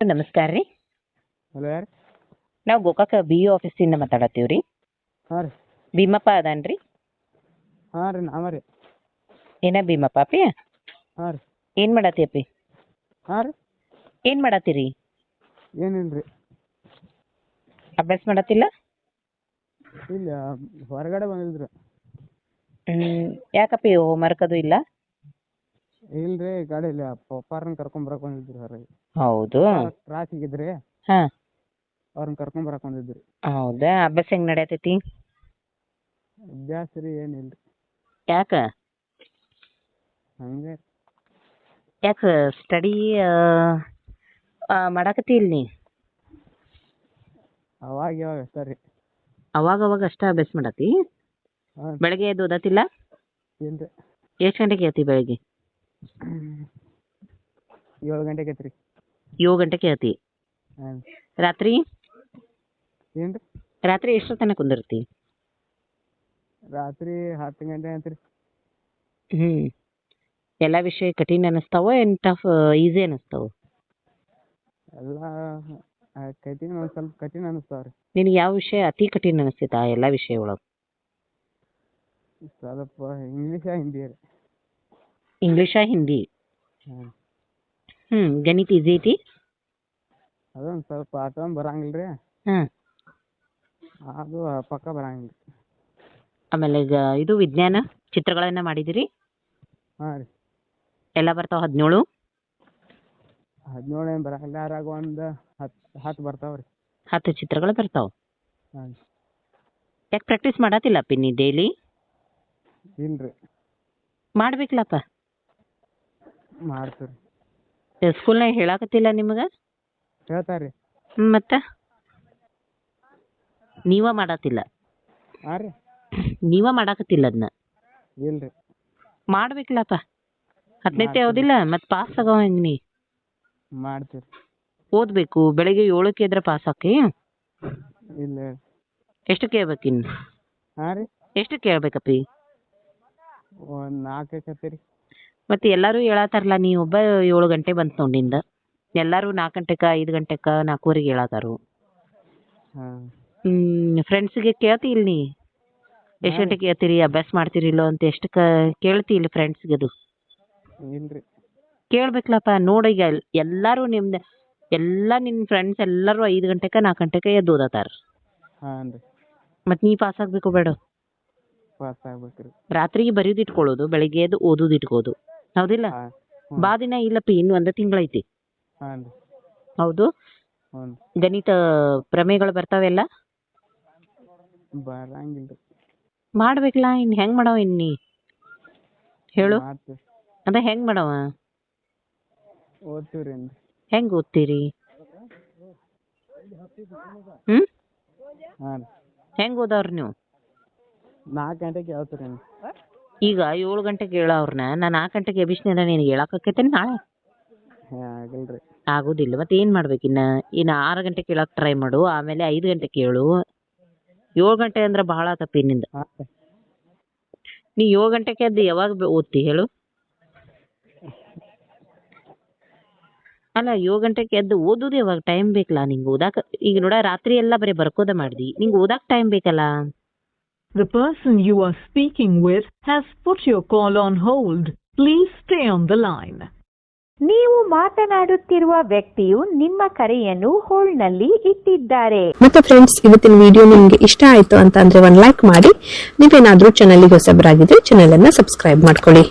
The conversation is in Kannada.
ನಮಸ್ಕಾರ ರೀ. ಹಲೋ ಯಾರು? ನಾವು ಗೋಕಾಕ ಬಿ ಇ ಆಫೀಸಿಂದ ಮಾತಾಡತ್ತೀವಿ ರೀ ಹಾಂ ರೀ. ಭೀಮಪ್ಪ ಅದಾನ ರೀ. ಹಾಂ ರೀ ನಾವ ರೀ. ಏನ ಭೀಮಪ್ಪ ಅಪ್ಪಿ ಹಾಂ ರೀ. ಏನು ಮಾಡತ್ತಿ ಅಪ್ಪಿ? ಹಾಂ ರೀ. ಏನು ಮಾಡತ್ತೀರಿ? ಏನಿಲ್ಲ ರೀ ಅಭ್ಯಾಸ ಮಾಡತ್ತಿಲ್ಲ? ಇಲ್ಲ ಹೊರಗಡೆ ಬಂದಿದ್ರು. ಹ್ಞೂ ಯಾಕಪ್ಪಿ ಹೋಮ್ವರ್ಕ್ ಅದು ಇಲ್ಲ? ಇಲ್ಲ ಗಾಡಿಲಿ ಗಾಡಿ ಕರ್ಕೊಂಡ್ ಬರಕ್ ಬಂದಿದ್ರಿ ಹೊರಗೆ ಹೌದು. ಟ್ರಾಫಿಕ್ ರೀ ಅವ್ರನ್ನ ಕರ್ಕೊಂಡ್ ಬರಕ್ ಬಂದಿದ್ರಿ. ಹೌದಾ? ಅಭ್ಯಾಸ ಹೆಂಗ್ ನಡೆಯತೈತಿ? ಅಭ್ಯಾಸ ರೀ ಏನಿಲ್ಲ ಯಾಕ? ಹಂಗೆ. ಯಾಕ ಸ್ಟಡಿ ಮಾಡಾಕತ್ತಿ ಇಲ್ಲ ನೀ? ಅವಾಗ ಯಾವಾಗ ಸರಿ ಅವಾಗ ಅವಾಗ ಅಷ್ಟ ಅಭ್ಯಾಸ ಮಾಡತ್ತಿ ಹಾಂ ಬೆಳಗ್ಗೆ ಎದ್ದು ಓದತಿಲ್ಲ? ಇಲ್ಲ ರೀ ಎಷ್ಟು ಗಂಟೆಗೆ ಹೇಳ್ತಿ ಬೆಳಗ್ಗೆ? ಏಳು ಗಂಟೆಗೆ ಐತ್ರಿ ಏಳು ಗಂಟೆಗೆ ಅತಿ ಹಾಂ ರಾತ್ರಿ? ಏನು ರೀ ರಾತ್ರಿ ಎಷ್ಟರ ತನಕ ಕುಂದಿರ್ತಿ? ರಾತ್ರಿ ಹತ್ತು ಗಂಟೆ ಐತ್ರಿ ಹ್ಮ್. ಎಲ್ಲಾ ವಿಷಯ ಕಠಿಣ ಅನಿಸ್ತಾವ ಏನು ಟಫ್ ಈಸಿ ಅನಿಸ್ತಾವ? ಎಲ್ಲ ಆ, ಕಠಿಣ ಒಂದ್ ಸ್ವಲ್ಪ ಕಠಿಣ ಅನಿಸ್ತಾವ ರೀ ನಿನಗೆ ಯಾವ ವಿಷಯ ಅತಿ ಕಠಿಣ ಅನಿಸ್ತೈತೆ ಆ ಎಲ್ಲ ವಿಷಯ ಒಳಗೆ? ಸ್ವಲ್ಪ ಇಂಗ್ಲೀಷ ಹಿಂದಿ ರೀ ಇಂಗ್ಲೀಷ ಹಿಂದಿ ಹ್ಮ್ ಹ್ಞೂ ಗಣಿತ ಈಸಿ ಐತಿ? ಅದೊಂದು ಸ್ವಲ್ಪ ಅಷ್ಟೊಂದು ಬರಂಗಿಲ್ಲ ರೀ. ಹಾಂ. ಅದು ಪಕ್ಕ ಬರಂಗಿಲ್ಲ. ಆಮೇಲೆ ಈಗ ಇದು ವಿಜ್ಞಾನ ಚಿತ್ರಗಳನ್ನ ಮಾಡಿದಿರಿ ಹಾಂ ರೀ. ಎಲ್ಲ ಬರ್ತಾವ ಹದಿನೇಳು? ಹದಿನೇಳು ಏನು ಬರಂಗಿಲ್ಲ ಅದ್ರಾಗ ಒಂದು ಹತ್ತು ಹತ್ತು ಬರ್ತಾವೆ ರೀ. ಹತ್ತು ಚಿತ್ರಗಳು ಬರ್ತಾವ? ಹಾಂ ಯಾಕೆ ಪ್ರಾಕ್ಟೀಸ್ ಮಾಡತ್ತಿಲ್ಲ ಅಪ್ಪಿ ನೀ ಡೈಲಿ ಇಲ್ಲ ರೀ ಮಾಡ್ಬೇಕಲ್ಲಪ್ಪ? ಮಾಡ್ತೀವಿ ಸ್ಕೂಲ್ ಸ್ಕೂಲ್ನಾಗ ಹೇಳಾಕತ್ತಿಲ್ಲ ನಿಮಗೆ? ಹೇಳ್ತಾರೆ ರೀ ಮತ್ತೆ? ನೀವ ಮಾಡತ್ತಿಲ್ಲ ಹಾಂ ರೀ. ನೀವ ಮಾಡಾಕತ್ತಿಲ್ಲ ಅದನ್ನ ಇಲ್ಲ ರೀ ಮಾಡ್ಬೇಕಲ್ಲಪ್ಪ ಹದಿನೈದು. ಯಾವ್ದಿಲ್ಲ ಮತ್ತೆ ಪಾಸ್ ಆಗವ ಹೆಂಗ್ ನೀ? ಮಾಡ್ತೀವಿ. ಓದ್ಬೇಕು ಬೆಳಿಗ್ಗೆ ಏಳಕ್ಕೆ ಎದ್ರೆ ಪಾಸ್ ಆಕಿ? ಇಲ್ಲ ಎಷ್ಟು ಕೇಳ್ಬೇಕಿನ್ ಹಾಂ ರೀ. ಎಷ್ಟು ಕೇಳ್ಬೇಕಪ್ಪಿ ಒಂದು ನಾಲ್ಕು ರೀ ಮತ್ತೆ ಎಲ್ಲರೂ ಹೇಳತ್ತಾರಲ್ಲ ನೀ ಒಬ್ಬ ಏಳು ಗಂಟೆ ಬಂತು ನೋಡಿಂದ ಎಲ್ಲರೂ ನಾಲ್ಕು ಗಂಟೆಕ ಐದು ಗಂಟೆಕ ನಾಲ್ಕೂವರೆಗೆ ಹೇಳತ್ತಾರು ಫ್ರೆಂಡ್ಸಿಗೆ ಕೇಳ್ತಿ ಇಲ್ಲ ನೀ? ಎಷ್ಟು ಗಂಟೆಗೆ ಕೇಳ್ತೀರಿ? ಅಭ್ಯಾಸ ಮಾಡ್ತೀರಿಲ್ಲೋ ಅಂತ ಎಷ್ಟು ಕೇಳ್ತಿ ಇಲ್ಲಿ ಫ್ರೆಂಡ್ಸ್ಗೆ ಅದು ಕೇಳ್ಬೇಕಲ್ಲಪ್ಪ ನೋಡಿ ಈಗ ಎಲ್- ಎಲ್ಲಾರು ನಿಮ್ದ ಎಲ್ಲ ನಿನ್ ಫ್ರೆಂಡ್ಸ್ ಎಲ್ಲರೂ ಐದು ಗಂಟೆಕ ನಾಲ್ಕು ಗಂಟೆಕ ಎದ್ದು ಓದತ್ತಾರ ಹಾಂ ರೀ ಮತ್ತೆ ನೀ ಪಾಸ್ ಆಗಬೇಕು ಬೇಡ? ಪಾಸ್ ರಾತ್ರಿಗೆ ಬರೆಯೋದು ಇಟ್ಕೊಳ್ಳೋದು ಬೆಳಿಗ್ಗೆ ಎದ್ದು ಓದೋದು ಇಟ್ಕೋದು. ಹೌದಿಲ್ಲ? ಬಾದಿನ ಬಾ ದಿನ ಇಲ್ಲಪ್ಪ ಇನ್ನು ಒಂದು ತಿಂಗಳೈತಿ. ಹಾಂ ರೀ. ಹೌದು? ಹ್ಞೂ ಗಣಿತ ಪ್ರಮೇಯಗಳು ಬರ್ತಾವೆಲ್ಲ ಬರಂಗಿಲ್ಲ ರೀ. ಮಾಡ್ಬೇಕಲ್ಲ ಇನ್ನು? ಹೆಂಗ್ ಮಾಡವ ಇನ್ನಿ ನೀ? ಹೇಳು. ಮಾಡ್ತೀವಿ. ಅದ ಹೆಂಗ್ ಮಾಡವ? ಓದ್ತೀವಿ ರೀ ಹೆಂಗೆ ಓದ್ತೀರಿ? ಹ್ಮ್? ಹಾಂ ರೀ. ಹೆಂಗೆ ಓದವ್ರಿ ನೀವು? ನಾಲ್ಕು ಗಂಟೆಗೆ ಹೇಳ್ತೀರಿ ಈಗ ಏಳು ಗಂಟೆಗೆ ಅವ್ರನ್ನ ನಾನು ನಾಲ್ಕು ಗಂಟೆಗೆ ಎಬ್ಬಿಸ್ನಿಂದ ನಿನಗೆ ಹೇಳಕ್ಕಾಕೈತೇನೆ ನಾಳೆ. ಆಗೋದಿಲ್ಲ. ಮತ್ತೆ ಏನು ಮಾಡ್ಬೇಕು ಇನ್ನು? ಇನ್ನು ಆರು ಗಂಟೆಗೆ ಕೇಳಕ್ಕೆ ಟ್ರೈ ಮಾಡು. ಆಮೇಲೆ ಐದು ಗಂಟೆಗೆ ಕೇಳು ಏಳು ಗಂಟೆ ಅಂದ್ರೆ ಬಹಳ ತಪ್ಪಿ ನಿಂದ ನೀ ಏಳು ಗಂಟೆಗೆ ಎದ್ದು ಯಾವಾಗ ಓದ್ತಿ ಹೇಳು. ಅಲ್ಲ ಏಳು ಗಂಟೆಗೆ ಎದ್ದು ಓದೋದು ಯಾವಾಗ? ಟೈಮ್ ಬೇಕಲ್ಲ ನಿಂಗೆ ಓದಾಕ. ಈಗ ನೋಡ ರಾತ್ರಿ ಎಲ್ಲ ಬರೀ ಬರ್ಕೋದ ಮಾಡ್ದಿ. ನಿಂಗೆ ಓದಾಕ ಟೈಮ್ ಬೇಕಲ್ಲ. The person you are speaking with has put your call on hold. Please stay on the line. ನೀವು ಮಾತನಾಡುತ್ತಿರುವ ವ್ಯಕ್ತಿಯು ನಿಮ್ಮ ಕರೆಯನ್ನು ಹೋಲ್ಡ್ನಲ್ಲಿ ಇಟ್ಟಿದ್ದಾರೆ ಮತ್ತೆ ಫ್ರೆಂಡ್ಸ್ ಇವತ್ತಿನ ವಿಡಿಯೋ ನಿಮ್ಗೆ ಇಷ್ಟ ಆಯ್ತು ಅಂತ ಅಂದ್ರೆ ಒಂದ್ ಲೈಕ್ ಮಾಡಿ ನೀವೇನಾದ್ರೂ ಚಾನಲ್ಗೆ ಹೊಸಬರಾಗಿದ್ರೆ ಚಾನಲ್ ಅನ್ನ ಸಬ್ಸ್ಕ್ರೈಬ್ ಮಾಡ್ಕೊಳ್ಳಿ